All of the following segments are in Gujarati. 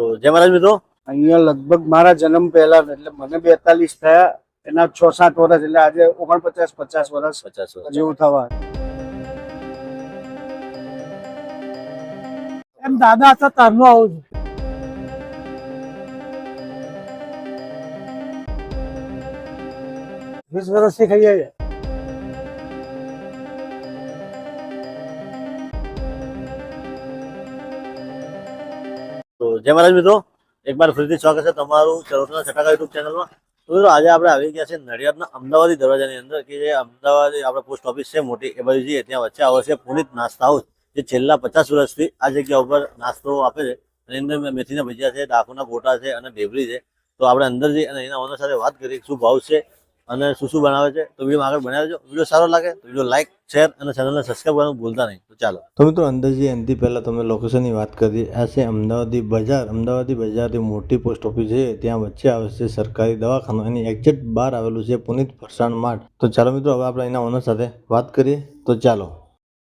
તો જય મહારાજ મિત્રો. અહીંયા લગભગ મારા જન્મ પહેલા એટલે મને બેતાલીસ થયા એના છ સાત વર્ષ એટલે આજે ઓગણપચાસ પચાસ વર્ષ પચાસ વર્ષ. જેવું થવા એમ દાદા હતા તારનું આવું છું વીસ વર્ષથી ખાઈએ છીએ જય મહારાજ મિત્રો. એકવાર ફરીથી સ્વાગત છે તમારું ચરોતના છટાકા યુટ્યુબ ચેનલમાં. તો મિત્રો, આજે આપણે આવી ગયા છે નડિયાદના અમદાવાદી દરવાજાની અંદર, કે જે અમદાવાદ આપણે પોસ્ટ ઓફિસ છે મોટી, એ બાજુ જઈએ, ત્યાં વચ્ચે આવે છે પુનિત નાસ્તા હાઉસ, જે છેલ્લા પચાસ વર્ષથી આ જગ્યા ઉપર નાસ્તો આપે છે. અને અંદર મેથીના ભજીયા છે, ડાકુના ગોટા છે અને ઢેબરી છે. તો આપણે અંદર જઈ અને એના ઓનર સાથે વાત કરીએ શું ભાવ છે અને શું શું બનાવે છે તો વીડિયો આગળ બનાવજો વીડિયો સારો લાગે તો વીડિયો લાઈક શેર અને ચેનલને સબસ્ક્રાઈબ કરવાનું ભૂલતા નહીં. તો ચાલો. તો મિત્રો અંદર જઈએ એનાથી પહેલાં તમે લોકેશનની વાત કરી. આ છે અમદાવાદી બજાર. અમદાવાદી બજારથી મોટી પોસ્ટ ઓફિસ છે. ત્યાં વચ્ચે આવે છે સરકારી દવાખાનું. એની એક્ઝેક્ટ બહાર આવેલું છે પુનિત ફરસાણ માર્ટ. તો ચાલો મિત્રો હવે આપણે એના ઓનર સાથે વાત કરીએ. તો ચાલો.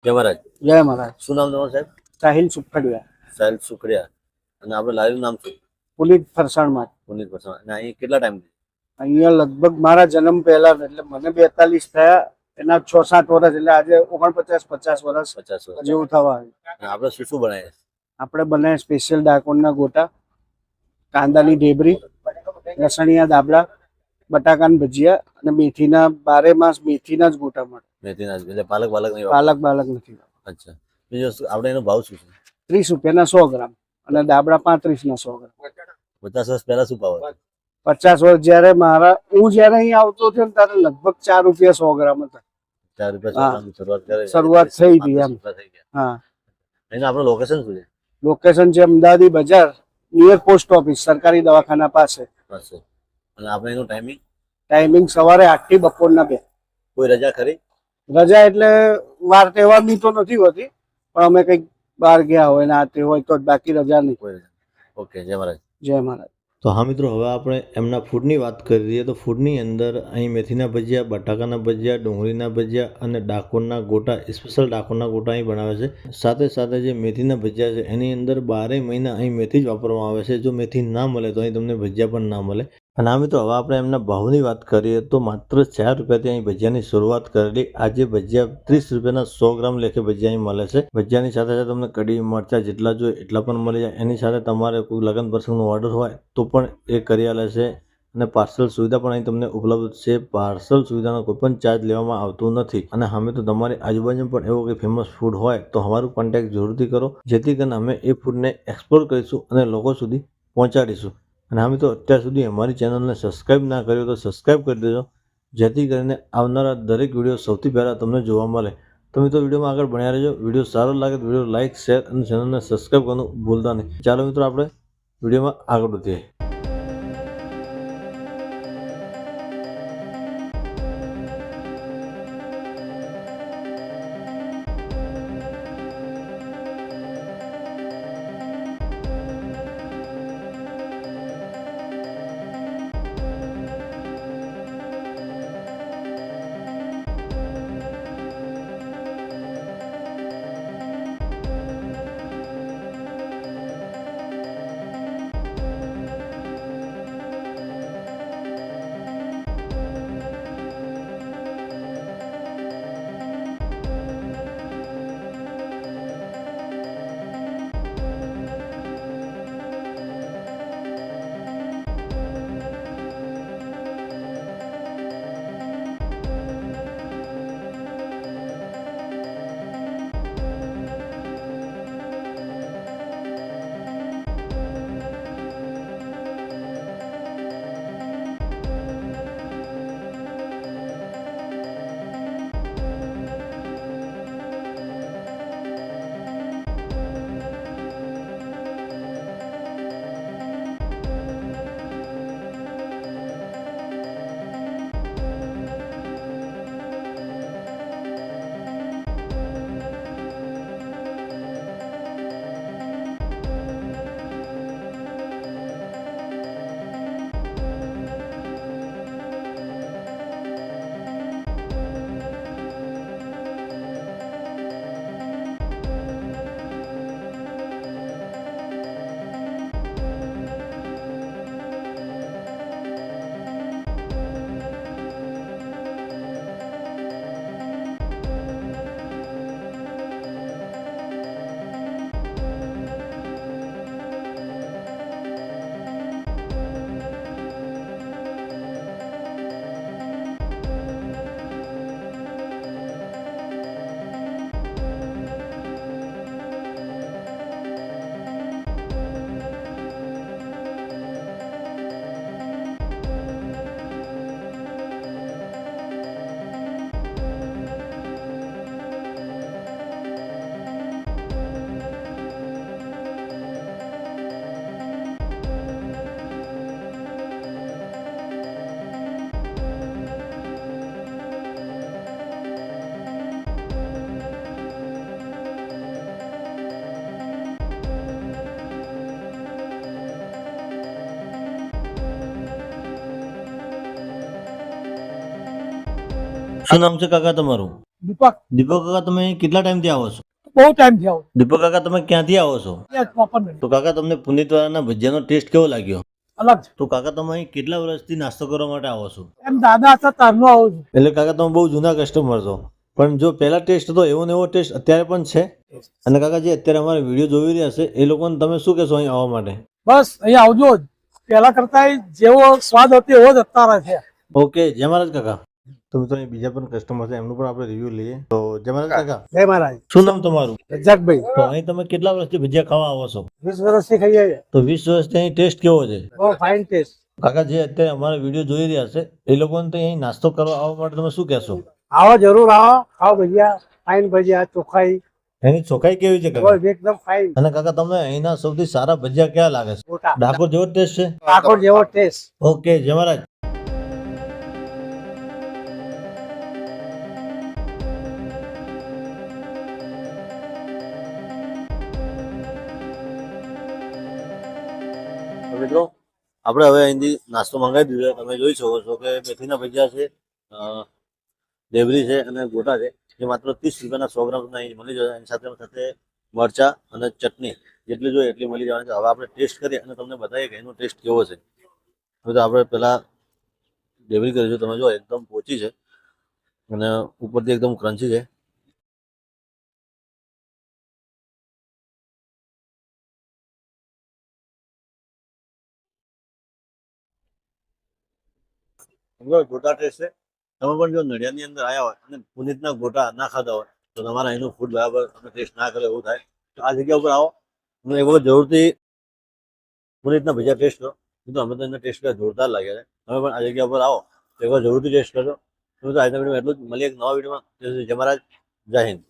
જય મહારાજ. જય મહારાજ. શું નામ તમારું સાહેબ? સાહિલ સુખડિયા. સાહિલ સુખડિયા. અને આપણે લારીનું નામ શું? ફરસાણ માર્ટ. પુનિત ફરસાણ. અને અહીં કેટલા ટાઈમ અહીંયા લગભગ મારા જન્મ પહેલા એટલે મને બેતાલીસ થયા એના છ સાત વર્ષ એટલે આજે ઓગણપચાસ પચાસ વર્ષ પચાસ વર્ષ. જેવું થવા આપણે શું શું બનાવીએ? આપણે બનાવ્યા સ્પેશિયલ ડાકોરના ગોટા કાંદાની ઢેબરી લસણિયા દાબડા બટાકાના ભજીયા અને મેથીના બારે માસ મેથીના જ ગોટા મળે. મેથીના જ, એટલે પાલક પાલક નહીં પાલક બાલક નથી અચ્છા. બીજો આપણે એનો ભાવ શું છે? ત્રીસ રૂપિયાના સો ગ્રામ અને દાબડા પાંત્રીસ ના સો ગ્રામ. પચાસ વર્ષ પહેલા શું ભાવ હતો? પચાસ વર્ષ જયારે મારા હું જયારે અહીં આવતો થયો ને ત્યારે લગભગ ચાર રૂપિયા સો ગ્રામ હતા. શરૂઆત થઈ હતી એમ. હા. આપણું લોકેશન શું છે? લોકેશન છે અમદાવાદી બજાર નિયર પોસ્ટ ઓફિસ સરકારી દવાખાના પાસે. આપણે એનું ટાઈમિંગ ટાઈમિંગ સવારે આઠથી બપોરના બે. કોઈ રજા ખરી? રજા એટલે વાર તહેવારની તો નથી હોતી પણ અમે કંઈક બહાર ગયા હોય ને આ તે હોય તો બાકી રજા નહીં. કોઈ રજા. ઓકે જય મહારાજ. જય મહારાજ. તો હા મિત્રો, હવે આપણે એમના ફૂડની વાત કરી રહીએ તો ફૂડની અંદર અહીં મેથીના ભજીયા, બટાકાના ભજીયા, ડુંગળીના ભજીયા અને ડાકોરના ગોટા સ્પેશિયલ ડાકોરના ગોટા અહીં બનાવે છે. સાથે સાથે જે મેથીના ભજીયા છે, એની અંદર બારે મહિના અહીં મેથી જ વાપરવામાં આવે છે. જો મેથી ના મળે તો અહીં તમને ભજીયા પણ ના મળે. અને આ મિત્રો, હવે આપણે એમના ભાવની વાત કરીએ તો માત્ર ચાર રૂપિયાથી અહીં ભજીયાની શરૂઆત કરેલી. આજે ભજીયા ત્રીસ રૂપિયાના સો ગ્રામ લેખે ભજીયા અહીં મળે છે. ભજીયાની સાથે સાથે તમને કઢી, મરચાં જેટલા જોઈએ એટલા પણ મળી જાય. એની સાથે તમારે કોઈ લગ્ન પ્રસંગનો ઓર્ડર હોય તો પણ એ કરી આલે છે. અને પાર્સલ સુવિધા પણ અહીં તમને ઉપલબ્ધ છે. પાર્સલ સુવિધાનો કોઈ પણ ચાર્જ લેવામાં આવતો નથી. અને અમે તો તમારી આજુબાજુ પણ એવો કંઈ ફેમસ ફૂડ હોય તો અમારું કોન્ટેક્ટ જરૂરથી કરો. જેથી કરીને અમે એ ફૂડને એક્સપ્લોર કરીશું અને લોકો સુધી પહોંચાડીશું. અને અમે તો અત્યાર સુધી અમારી ચેનલને સબસ્ક્રાઈબ ના કર્યો તો સબસ્ક્રાઈબ કરી દેજો. જેથી કરીને આવનારા દરેક વીડિયો સૌથી પહેલાં તમને જોવા મળે. તો મિત્રો, વિડીયોમાં આગળ ભણ્યા રહેજો. વીડિયો સારો લાગે તો વીડિયો લાઇક શેર અને ચેનલને સબસ્ક્રાઈબ કરવાનું ભૂલતા નહીં. ચાલો મિત્રો, આપણે વિડીયોમાં આગળ વધીએ. શું નામ છે કાકા તમારું? દીપક. દીપક કાકા તમે અહીં કેટલા ટાઈમથી આવો છો? બહુ ટાઈમ થયો દીપક કાકા તમે ક્યાંથી આવો છો? તો કાકા તમને પુનિતવાળાના ભજીયાનો ટેસ્ટ કેવો લાગ્યો? અલગ તો કાકા તમે અહીં કેટલા વર્ષથી નાસ્તો કરવા માટે આવો છો? એમ દાદા હતા તારનો આવો છું. એટલે કાકા તમે બહુ જૂના કસ્ટમર છો. પણ જો પહેલા ટેસ્ટ હતો એવો ને એવો ટેસ્ટ અત્યારે પણ છે? અને કાકા જે અત્યારે અમારે વીડિયો જોઈ રહ્યા છે એ લોકોને તમે શું કહેશો અહીં આવવા માટે? બસ અહીંયા આવજો જ. પહેલા કરતા જેવો સ્વાદ હતો એવો જ અત્યારે છે. ઓકે જય મહારાજ કાકા. તો મિત્રો બીજા પણ કસ્ટમર છે એમનું પણ આપણે રિવ્યુ લઈએ. તો જય મહારાજ કાકા જય મહારાજ. શું નામ તમારું? રજાકભાઈ તો અહીં તમે કેટલા વર્ષથી ભજીયા ખાવા આવો છો? વીસ વર્ષથી ખાઈએ છીએ. તો વીસ વર્ષથી અહીં ટેસ્ટ કેવો છે? બહુ ફાઇન ટેસ્ટ કાકા જે અત્યારે અમારા વીડિયો જોઈ રહ્યા છે એ લોકોને તો અહીં નાસ્તો કરવા આવવા માટે તમે શું કહેશો? આવો જરૂર આવો. ખાઓ ભજીયા. ફાઇન ભજીયા ચોખાઈ. એની ચોખાઈ કેવી છે એકદમ ફાઇન અને કાકા તમને અહીંના સૌથી સારા ભજીયા ક્યાં લાગે છે? ડાકોર જેવો ટેસ્ટ છે? ડાકોર જેવો ટેસ્ટ ઓકે જય મહારાજ. મિત્રો આપણે હવે અહીંથી નાસ્તો મંગાવી દીધો. તમે જોઈ શકો છો કે મેથીના ભજીયા છે ડેબરી છે અને ગોટા છે. જે માત્ર ત્રીસ રૂપિયાના સો ગ્રામ અહીં મળી જશે. એની સાથે સાથે મરચા અને ચટણી જેટલી જોઈએ એટલી મળી જવાની છે. હવે આપણે ટેસ્ટ કરીએ અને તમને બતાવીએ કે એનો ટેસ્ટ કેવો છે. હવે તો આપણે પહેલાં ડેબરી કરીશું. તમે જો એકદમ પોચી છે અને ઉપરથી એકદમ ક્રન્ચી છે. સમજો ગોટા ટેસ્ટ તમે પણ જો નડિયાદની અંદર આવ્યા હોય અને પુનિતના ગોટા ના ખાધા હોય, તો તમારા એનું ફૂડ બરાબર તમે ટેસ્ટ ના કરે એવું થાય. તો આ જગ્યા ઉપર આવો. અને એક વખત જરૂરથી પુનિતના ભજીયા ટેસ્ટ કરો. કીધું અમે તો એના ટેસ્ટ કરવા જોરદાર લાગ્યા છે. તમે પણ આ જગ્યા ઉપર આવો. તો એક જરૂરથી ટેસ્ટ કરજો. તો આજના વિડીયોમાં એટલું જ. મળીએ એક નવા વિડીયોમાં જય મહારાજ, જય હિન્દ.